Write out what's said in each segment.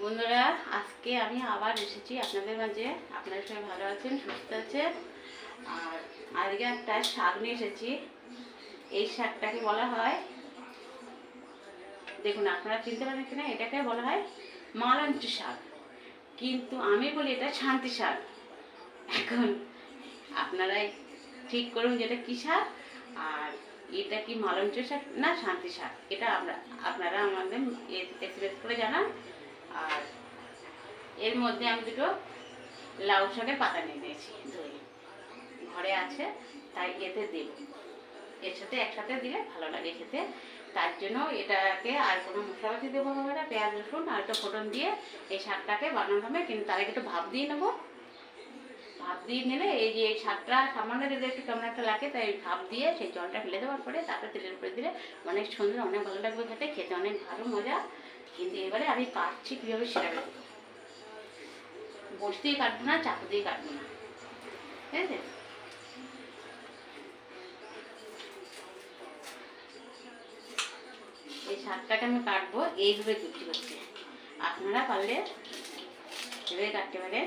বন্ধুরা, আজকে আমি আবার এসেছি আপনাদের মাঝে। আপনারা সবাই ভালো আছেন, সুস্থ আছেন? আর আজকে একটা শাক নিয়ে এসেছি। এই শাকটাকে বলা হয়, দেখুন আপনারা চিনতে পারেন কিনা, এটাকে বলা হয় মালঞ্চ শাক। কিন্তু আমি বলি এটা শান্তি শাক। এখন আপনারাই ঠিক করুন যেটা কী শাক, আর এটা কি মালঞ্চ শাক না শান্তি শাক, এটা আমরা আপনারা আমাদের এক্সপ্রেস করে জানান। আর এর মধ্যে আমি দুটো লাউ শাকের পাতা নিয়ে নিয়েছি ধুয়ে ঘরে আছে, তাই এতে দেব। এর সাথে একসাথে দিলে ভালো লাগে খেতে। তার জন্য এটাকে আর কোনো মশলাপাতি দেবো না পেঁয়াজ, রসুন আর একটা ফোটন দিয়ে এই শাকটাকে বানানো হবে। কিন্তু তার একটু ভাপ দিয়ে নেব। ভাপ দিয়ে নিলে এই যে এই শাকটা সামান্য যদি একটু কেমন একটা লাগে, তাই ভাপ দিয়ে সেই জলটা ফেলে দেওয়ার পরে তারপরে তেলের উপরে দিলে অনেক সুন্দর, অনেক ভালো লাগবে খেতে। খেতে অনেক ভালো মজা। কিন্তু এবারে আমি কাটছি কীভাবে সেটা দেখো বস দিয়ে কাটবো না চাকু দিয়ে কাটবো না। ঠিক আছে? এই শাকটাকে আমি কাটবো, এইভাবে কুচি করছি। আপনারা পারলে এভাবে কাটতে পারে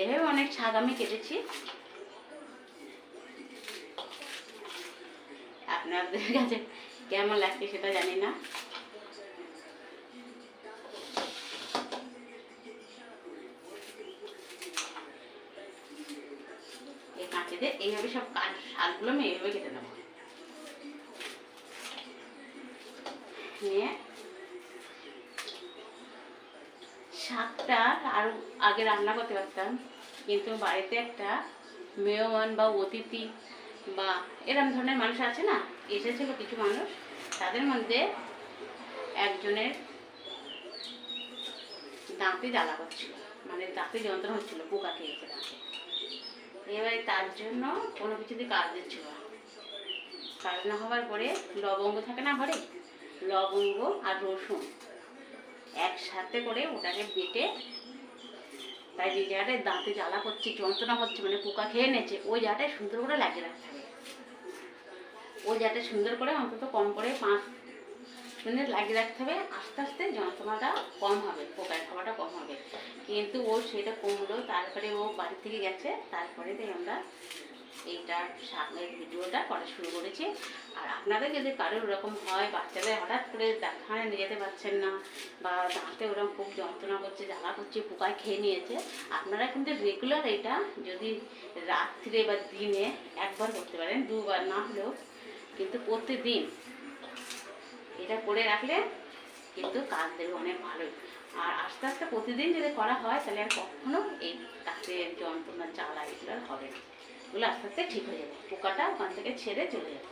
এভাবে অনেক শাক আমি কেটেছি। আপনাদের কাছে কেমন লাগছে সেটা জানি না। এইভাবে সব শাকগুলো আমি এইভাবে কেটে নেব। নিয়ে শাকটা আর আগে রান্না করতে পারতাম, কিন্তু বাড়িতে একটা মেহমান বা অতিথি বা এরম ধরনের মানুষ আছে না এসেছিল কিছু মানুষ, তাদের মধ্যে একজনের দাঁতে জ্বালা করছিল মানে দাঁতে যন্ত্রণা হচ্ছিল, পোকা খেয়েছে দাঁতে। এবারে তার জন্য কোনো কিছুতে কাজ দিচ্ছিল কাজ না হওয়ার পরে লবঙ্গ থাকে না ঘরে? লবঙ্গ আর রসুন একসাথে করে ওটাকে বেটে তাই যে জায়গাটায় দাঁতে জ্বালা করছে যন্ত্রণা হচ্ছে মানে পোকা খেয়ে নিয়েছে, ওই জায়গাটায় সুন্দর করে লাগিয়ে রাখতে ওই জায়গাটা সুন্দর করে অন্তত কম করে পাঁচ মিনিট লাগিয়ে রাখতে হবে, আস্তে আস্তে যন্ত্রণাটা কম হবে, পোকার খাওয়াটা কম হবে। কিন্তু ও সেটা কমলো তারপরে ও বাড়ি থেকে গেছে, তারপরে আমরা এইটা সামনের ভিডিওটা করা শুরু করেছি। আর আপনাদের যদি কারোর ওরকম হয় বাচ্চাদের হঠাৎ করে দেখানে নিয়ে যেতে পারছেন না, বা দাঁতে ওরকম খুব যন্ত্রণা করছে, জ্বালা করছে, পোকায় খেয়ে নিয়েছে, আপনারা কিন্তু রেগুলার এটা যদি রাত্রে বা দিনে একবার করতে পারেন, দুবার না হলেও কিন্তু প্রতিদিন এটা করে রাখলে কিন্তু কাজ দেবে অনেক ভালোই। আর আস্তে আস্তে প্রতিদিন যদি করা হয়, তাহলে আর কখনো এই দাঁতের যন্ত্রণা জ্বালা এগুলো আর হবে না। এগুলো আস্তে আস্তে ঠিক হয়ে যাবে। পোকাটা ওখান থেকে ছেড়ে চলে যাবে।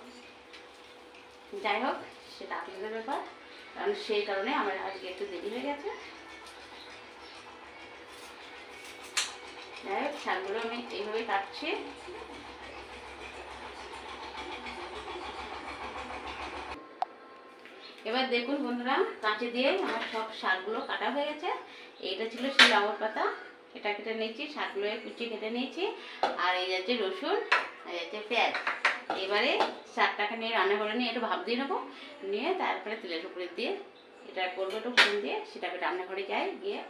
যাই হোক, সেটা আপনাদের ব্যাপার। কারণ সেই কারণে আমার আজকে একটু দেরি হয়ে গেছে। যাই হোক, শাকগুলো আমি এইভাবে কাটছি। এবার দেখুন বন্ধুরা, কাঁচে দিয়ে আমার সব শাকগুলো কাটা হয়ে গেছে। এইটা ছিল সেই লাউর পাতা। এটা কেটে নিয়েছি, শাকগুলো কুচি কেটে নিয়েছি। আর এই যাচ্ছে রসুন আর যাচ্ছে পেঁয়াজ। এবারে শাকটাকে নিয়ে রান্না করে নিয়ে একটু ভাব দিয়ে নেব। নিয়ে তারপরে তেলের উপরে দিয়ে এটা করব একটু ফোন দিয়ে, সেটাকে রান্নাঘরে যাই, গিয়ে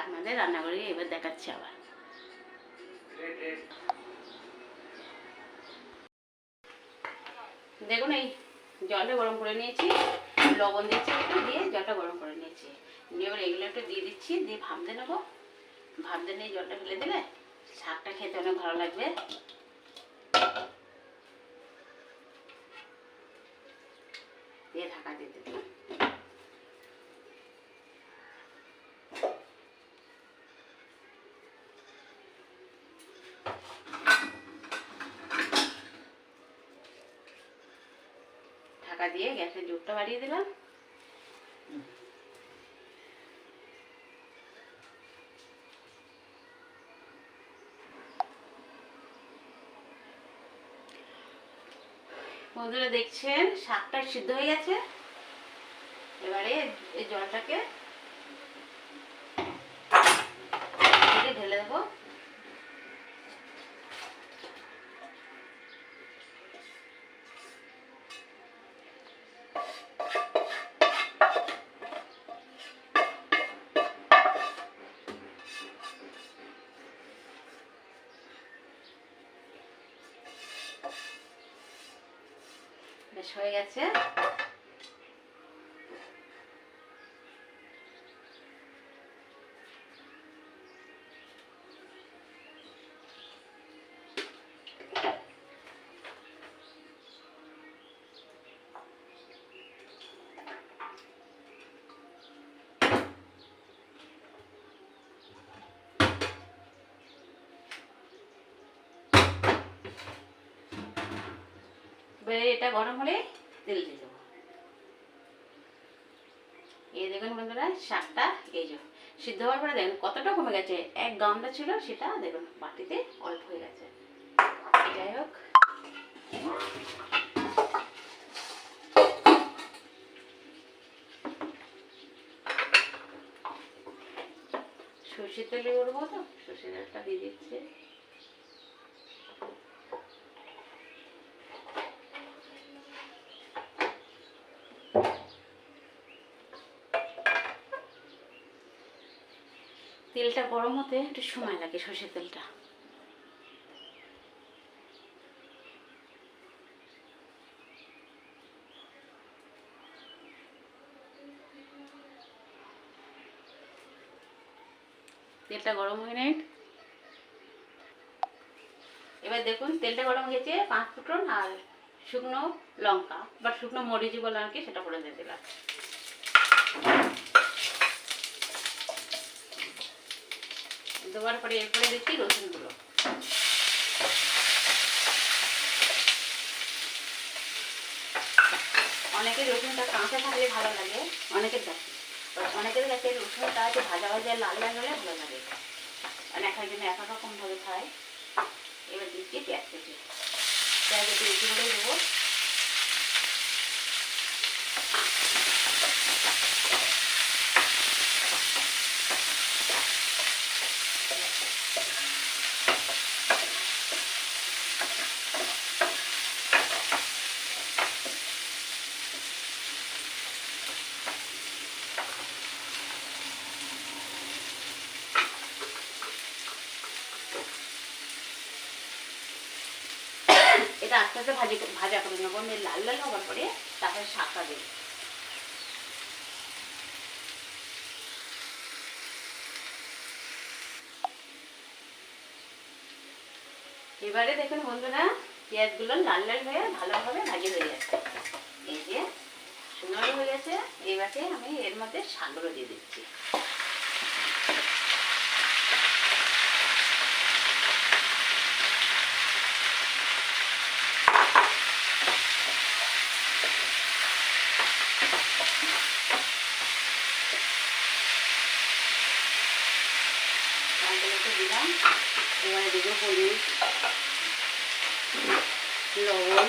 আপনাদের রান্নাঘরে এবার দেখাচ্ছি আবার। দেখুন এই জলটা গরম করে নিয়েছি। লবণ দিচ্ছি একটু, দিয়ে জলটা গরম করে নিয়েছি। নিয়ে এবার এগুলো একটু দিয়ে দিচ্ছি, দিয়ে ভাবতে নেব। ভাবতে নিয়ে জলটা ফেলে দিলে, শাকটা খেতে অনেক ভালো লাগবে দিয়ে ঢাকা দিয়ে দিলাম ঢাকা দিয়ে গ্যাসের জোরটা বাড়িয়ে দিলাম। বন্ধুরা দেখছেন, শাকটা সিদ্ধ হয়ে গেছে। এবারে এই জলটাকে ঢেলে দেবো। বেশ হয়ে গেছে। এবারে এটা গরম হলে তেল দিয়ে দেবো। এই দেখুন বন্ধুরা, শাকটা এই যে সিদ্ধ হওয়ার পরে দেখুন কতটা কমে গেছে। এক গামলা ছিল, সেটা দেখুন বাটিতে অল্প হয়ে গেছে। যাই হোক। সর্ষের তেলে করব তো, সর্ষের তেলটা দিয়ে দিচ্ছে। তেলটা গরম হতে একটু সময় লাগে সর্ষের তেলটা। তেলটা গরম হয়ে নেই। এবার দেখুন, তেলটা গরম হয়েছে পাঁচ ফুটন আর শুকনো লঙ্কা, বা শুকনো মরিচ বলে আর কি, সেটা করে দিয়ে দিলাম। দেওয়ার পরে এরপরে দিচ্ছি রসুনগুলো। অনেকের রসুনটা কাঁচা থাকলে ভালো লাগে, অনেকের কাছে অনেকের কাছে রসুনটা একটু ভাজা ভাজা লাল লাল হলে ভালো লাগে। মানে এক একজন এক এক রকমভাবে খায়। এবার দিচ্ছি পেঁয়াজ কেটে। পেঁয়াজ কেটে করে দেবো এটা আস্তে ভাজি ভাজা করে নেব। আমি লাল লাল হওয়ার পরে তারপরে শাকটা দেবো। এবারে দেখুন বন্ধুরা, পেঁয়াজগুলো লাল লাল হয়ে ভালোভাবে ভাজি হয়ে যাচ্ছে এই যে, সুন্দর হয়ে গেছে। এবারে আমি এর মধ্যে শাকগুলো দিয়ে দিচ্ছি শাকগুলো একটু দিলাম এবারে দেবো হলুদ লবণ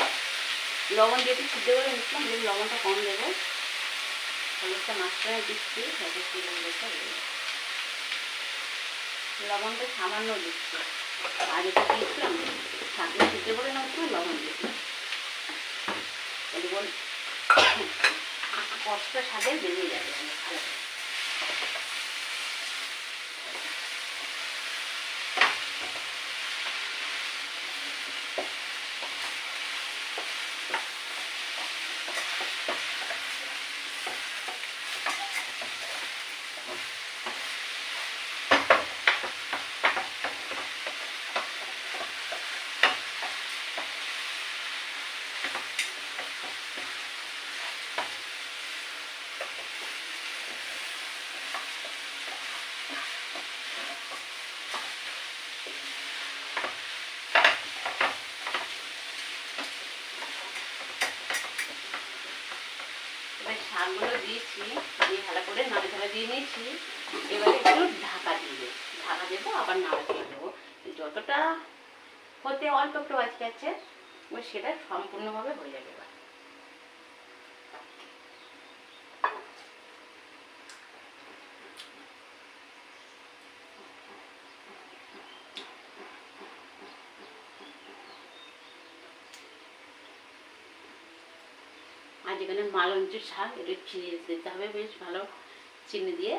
লবণ যেহেতু সিদ্ধ করে নিচ্ছিলাম কিন্তু লবণটা কম দেবো। হলুদটা মাঝখানে দিচ্ছি হয়তো কি লবণটা সামান্য দিচ্ছি। আর এটা দিয়েছিলাম শাকটা সিদ্ধ করে নেওয়ার সময় লবণ দিয়েছিলাম এবার কষ্ট শাকের বেরিয়ে যাবে। ভালো এবার দিয়েছি, দিয়ে ভালো করে নাড়ে ধরে দিয়ে নিয়েছি। এবারে একটু ঢাকা দিয়ে ঢাকা দেবো, আবার নাড়া দিয়ে দেবো। যতটা হতে অল্প একটু আজকে আছে সেটা সম্পূর্ণভাবে হয়ে যাবে। আর যেখানে মালঞ্চ শাক এটা চিনি দিতে হবে, বেশ ভালো চিনি দিয়ে।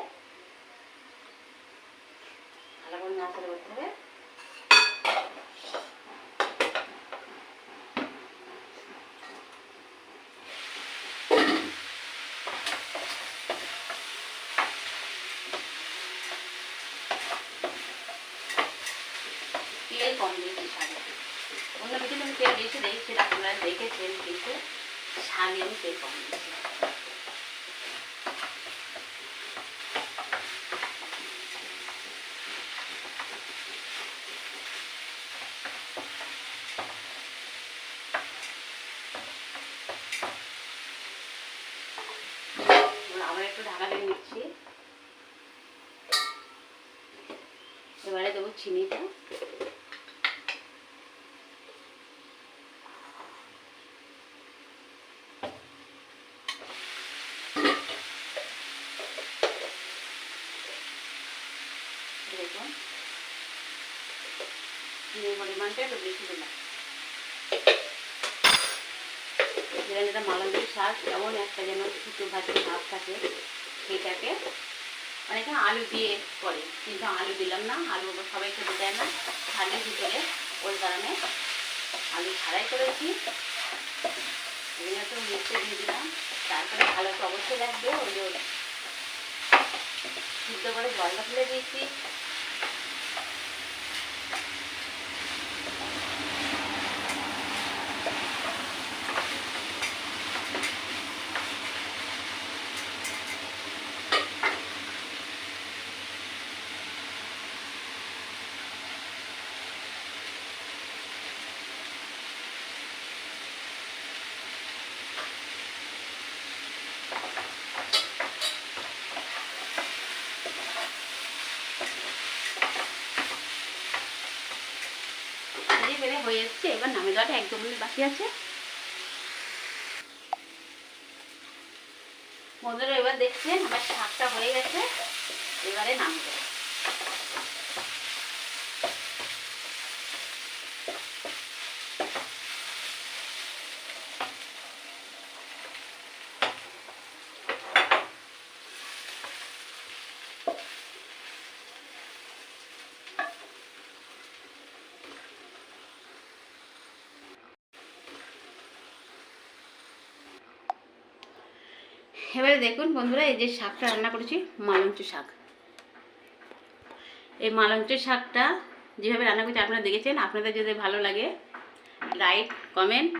ভালো করে নাড়াচাড়া করতে হবে। কম দিয়েছি সাথে অন্য কিছু আমি তেল দিয়েছি দেখি সেটা আপনারা দেখেছেন কিন্তু তেল কম আবার একটু ঢাকা দিয়ে এবারে দেবো চিনিটা। চিনির দিলাম। যেটা মালঞ্জের শাক যেমন একটা যেন সুতো ভাতের ভাব থাকে, সেটাকে অনেকে আলু দিয়ে করে। কিন্তু আলু দিলাম না, আলু সবাই খেতে দেয় না। থালির ভিতরে ওই কারণে আলু ছাড়াই করেছি। এখানে একটু মিষ্টি দিয়ে দিলাম। তারপরে ভালো তো অবশ্যই লাগবে ওই সিদ্ধ করে জলটা ফেলে দিয়েছি এই বেড়ে হয়ে এসছে, এবার নামে দেওয়াটা একদম মিনিট বাকি আছে। বন্ধুরা, এবার দেখছেন আমার শাকটা হয়ে গেছে, এবারে নামে দেবো এবারে দেখুন বন্ধুরা, এই যে শাকটা রান্না করেছি, মালঞ্চ শাক। এই মালঞ্চ শাকটা যেভাবে রান্না করছি, আপনারা দেখেছেন, আপনাদের যদি ভালো লাগে লাইক কমেন্ট